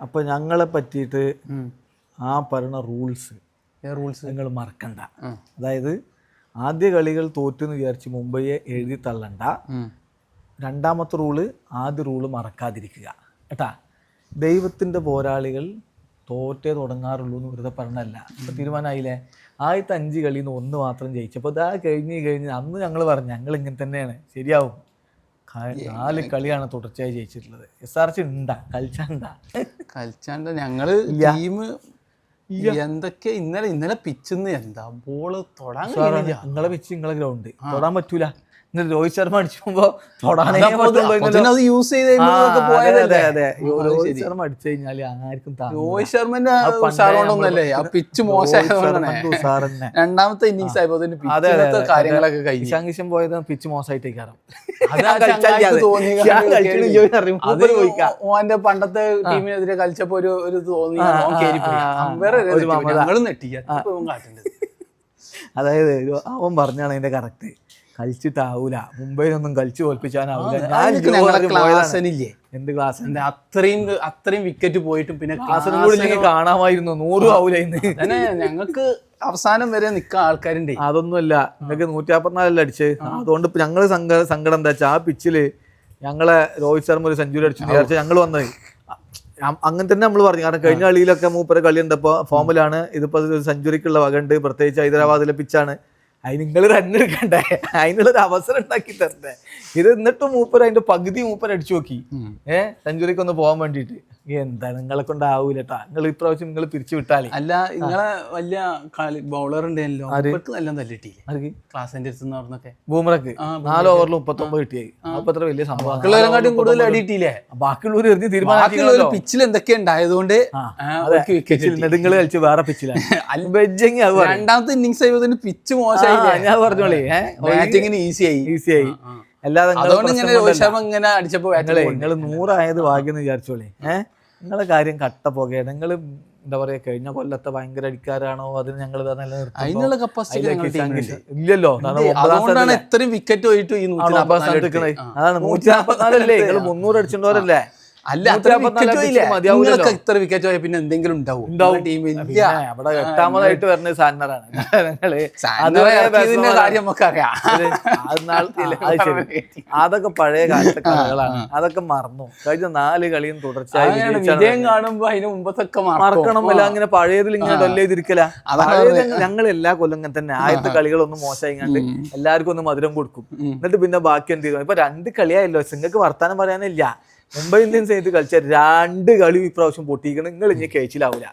അപ്പൊ ഞങ്ങളെ പറ്റിയിട്ട് ആ പറയുന്ന റൂൾസ് റൂൾസ് നിങ്ങൾ മറക്കണ്ട. അതായത് ആദ്യ കളികൾ തോറ്റെന്ന് വിചാരിച്ച് മുംബൈയെ എഴുതി തള്ളണ്ട. രണ്ടാമത്തെ റൂൾ ആദ്യ റൂൾ മറക്കാതിരിക്കുക. കേട്ടാ? ദൈവത്തിന്റെ പോരാളികൾ തോറ്റേ തുടങ്ങാറുള്ളൂ എന്ന് വെറുതെ പറഞ്ഞല്ല. ഇപ്പം തീരുമാനമായില്ലേ? ആദ്യത്തെ അഞ്ച് കളിയിൽ നിന്ന് ഒന്ന് മാത്രം ജയിച്ചപ്പോൾ ഇതാ കഴിഞ്ഞ് കഴിഞ്ഞ് അന്ന് ഞങ്ങൾ പറഞ്ഞു ഞങ്ങൾ ഇങ്ങനെ തന്നെയാണ്. ശരിയാവും. നാല് കളിയാണ് തുടർച്ചയായി ജയിച്ചിട്ടുള്ളത്. എസ് ആർ സി ഉണ്ടാ. കളിച്ചാണ്ടാ കളിച്ചാണ്ട് ഞങ്ങൾ ടീം എന്തൊക്കെ ഇന്നലെ ഇന്നലെ പിച്ചിന്ന് എന്താ ബോൾ തൊടാൻ. നിങ്ങളെ പിച്ച് നിങ്ങളെ ഗ്രൗണ്ട് തൊടാൻ പറ്റൂല. എന്നിട്ട് രോഹിത് ശർമ്മ അടിച്ചുമ്പോ അത് യൂസ് രോഹിത്. ശർമ്മ അടിച്ചു കഴിഞ്ഞാൽ ആർക്കും. രോഹിത് ശർമ്മന്റെ ഉഷാറുകൊണ്ടൊന്നല്ലേ ആ പിച്ച് മോശമായതുകൊണ്ടാണ്. രണ്ടാമത്തെ ഇന്നിങ്സ് ആയപ്പോ കാര്യങ്ങളൊക്കെ കഴിഞ്ഞു. കിഷൻ പോയത് പിച്ച് മോശമായിട്ട് കാരണം ഓന്റെ പണ്ടത്തെ ടീമിനെതിരെ കളിച്ചപ്പോ ഒരു ഒരു തോന്നി. ഞങ്ങളും അതായത് അവൻ പറഞ്ഞാണ് അതിന്റെ കറക്റ്റ് കളിച്ചിട്ടാവൂല. മുംബൈയിലൊന്നും കളിച്ചു തോൽപ്പിച്ചാനാവൂല. ഞാൻ എന്ത് ക്ലാസ് അത്രയും അത്രയും വിക്കറ്റ് പോയിട്ടും പിന്നെ ക്ലാസ്സിനും കൂടി ഇല്ലെങ്കിൽ കാണാമായിരുന്നു. നൂറും ആവൂല ഇന്ന്. ഞങ്ങൾക്ക് അവസാനം വരെ നിൽക്കാൻ ആൾക്കാരുണ്ട്. അതൊന്നുമല്ല. നിങ്ങൾക്ക് നൂറ്റി നാൽപ്പത്തിനാലല്ല അടിച്ച് അതുകൊണ്ട് ഞങ്ങൾ സങ്കടം എന്താ വെച്ചാൽ ആ പിച്ചിൽ ഞങ്ങളെ രോഹിത് ശർമ്മ ഒരു സെഞ്ചുറി അടിച്ചു. വിചാരിച്ച ഞങ്ങൾ വന്നത്. അങ്ങനെ തന്നെ നമ്മൾ പറഞ്ഞു. കാരണം കഴിഞ്ഞ കളിയിലൊക്കെ മൂപ്പര കളി ഉണ്ടപ്പോ ഫോമിലാണ് ഇതിപ്പോ ഒരു സെഞ്ചുറിക്കുള്ള വകണ്ട് പ്രത്യേകിച്ച് ഹൈദരാബാദിലെ പിച്ചാണ് അതിന് നിങ്ങൾ റൺ എടുക്കണ്ടേ? അതിനുള്ളൊരു അവസരം ഉണ്ടാക്കി തരണ്ടേ? ഇത് എന്നിട്ട് മൂപ്പർ അതിന്റെ പകുതി മൂപ്പർ അടിച്ചു നോക്കി. ഏഹ് സെഞ്ചുറിക്ക് ഒന്ന് പോകാൻ വേണ്ടിയിട്ട് എന്താ നിങ്ങളെ കൊണ്ടാവൂലട്ടാ നിങ്ങൾ ഇപ്രാവശ്യം നിങ്ങൾ പിരിച്ചു വിട്ടാലേ. അല്ല നിങ്ങളെ വലിയ കളി ബൗളർ ഉണ്ടല്ലോ നല്ല തല്ലിട്ടില്ലേ? ക്ലാസിന്റെ അടുത്ത് നടന്നൊക്കെ ബൂമറക്ക്. നാല് ഓവറിൽ മുപ്പത്തൊമ്പത് കിട്ടിയായി. അപ്പൊ അത്ര വലിയ സംഭവം. കൂടുതൽ അടിയിട്ടില്ലേ? ബാക്കിയുള്ളവർ എറിഞ്ഞ് തീരുമാനം പിച്ചിൽ എന്തൊക്കെ ഉണ്ടായതുകൊണ്ട് നിങ്ങൾ കളിച്ച് വേറെ പിച്ചിലാണ്. രണ്ടാമത്തെ ഇന്നിങ്സ് ആയപ്പോ പിച്ച് മോശമായി ഞാൻ പറഞ്ഞോളേ. ബാറ്റിങ്ങിന് ഈസി ആയി. ഈസി ആയി. അല്ലാതെ നിങ്ങൾ നൂറായത് ഭാഗ്യം എന്ന് വിചാരിച്ചോളേ. ഏഹ് നിങ്ങളെ കാര്യം കട്ട പോകുകയാണ് നിങ്ങൾ എന്താ പറയാ കഴിഞ്ഞ കൊല്ലത്തെ ഭയങ്കര അടിക്കാരാണോ? അതിന് ഞങ്ങൾ അതിനുള്ള കപ്പാസിറ്റി ഇല്ലല്ലോ. സ്ഥാനത്തല്ലേ? വിക്കറ്റ് പോയിട്ട്. അതാണ് നൂറ്റി നാൽപ്പത്തിനാലല്ലേ നിങ്ങൾ മുന്നൂറ് അടിച്ചിട്ടുള്ളവരല്ലേ? അല്ല നിങ്ങൾക്ക് ഇത്ര വിക്കറ്റ് പോയാൽ പിന്നെ എന്തെങ്കിലും ഉണ്ടാവും. അവിടെ എട്ടാമതായിട്ട് വരുന്നത് ഇറക്കിയതിന്റെ കാര്യം നമുക്കറിയാം. അതൊക്കെ പഴയ കാലത്തെ കളികളാണ് അതൊക്കെ മറന്നു. കഴിഞ്ഞ നാല് കളിയും തുടർച്ചയായി വിജയം കാണുമ്പോ അതിന് മുമ്പത്തൊക്കെ മറക്കണമല്ല അങ്ങനെ പഴയതിൽ ഇങ്ങനെ ഡൊല്ലേ ചെയ്തിരിക്കല. ഞങ്ങൾ എല്ലാ കൊല്ലം ഇങ്ങനെ തന്നെ. ആദ്യത്തെ കളികളൊന്നും മോശമായി കണ്ട് എല്ലാവർക്കും ഒന്ന് മധുരം കൊടുക്കും. എന്നിട്ട് പിന്നെ ബാക്കി എന്ത് ചെയ്തു? ഇപ്പൊ രണ്ട് കളിയായല്ലോ. നിങ്ങൾക്ക് വർത്താനം പറയാനില്ല. മുംബൈ ഇന്ത്യൻസ് ആയിട്ട് കളിച്ച രണ്ട് കളി ഇപ്രാവശ്യം പൊട്ടിക്കണം നിങ്ങൾ ഇനി കഴിച്ചിലാവൂല